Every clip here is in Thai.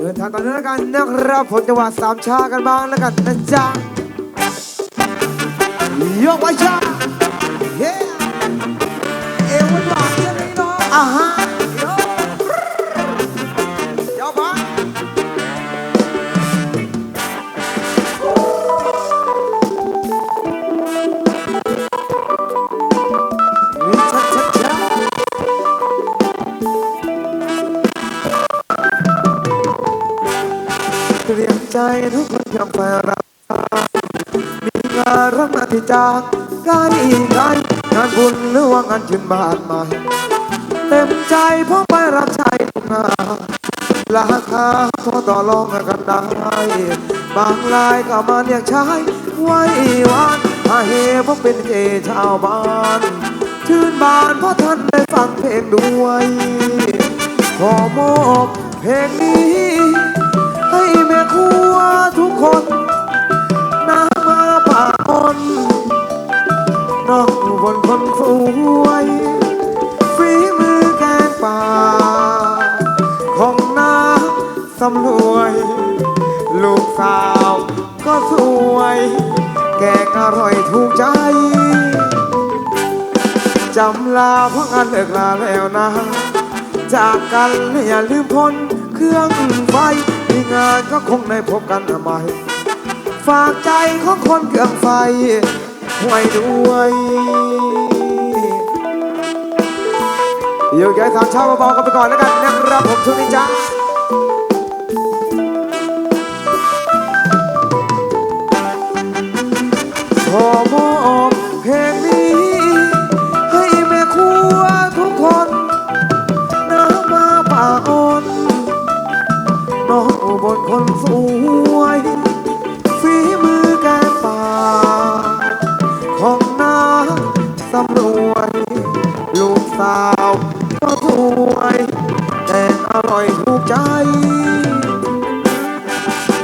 เดินทางตอนแล้วกันนะครับผลจังหวัดสามชากันบ้างแล้วกันนะจ๊ะยกไว้จ้า ใจทุกคนยอมไปรับมีงานรักมาที่จากกายกายงานบุญหรือว่างานชื่นบานใหม่เต็มใจเพราะไปรับใช้ทุกงานราคาพอต่อรองกันได้บางรายก็มาเรียกใช้ไว้วันอาเฮเพราะเป็นเจชาวบ้านชื่นบานเพราะท่านได้ฟังเพลงด้วยขอมอบเพลงนี้ น้องบนคนสวยฝีมือแกงป่า ของน้าสำรวย ลูกสาวก็สวย แกงอร่อยถูกใจ จำลาเพราะงานเลิกลาแล้วนะ จากกันอย่าลืมพ้นเครื่องไฟมีงานก็คงได้พบกันใหม่ฝากใจของคนเครื่องไฟ ไว้ด้วยโยกย้ายสามเช้าเบาๆกันไปก่อนแล้วกันนะครับผมช่วงนี้จ้าขอมอบเพลงนี้ ให้แม่ครัวทุกคนน้ำมาป่าอ่อนน้องอุบนคนสำรวย ลูกสาวก็สวย แต่อร่อยถูกใจ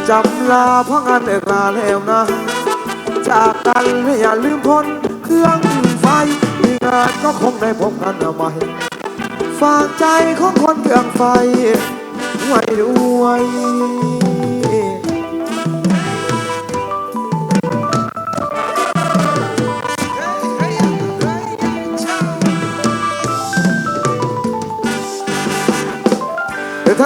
จำลาเพราะงานเลิกลาแล้วนะ จากกันไม่อย่าลืมพ้นเครื่องไฟมีงานก็คงได้พบกันใหม่ฝากใจของคนเครื่องไฟไว้ด้วย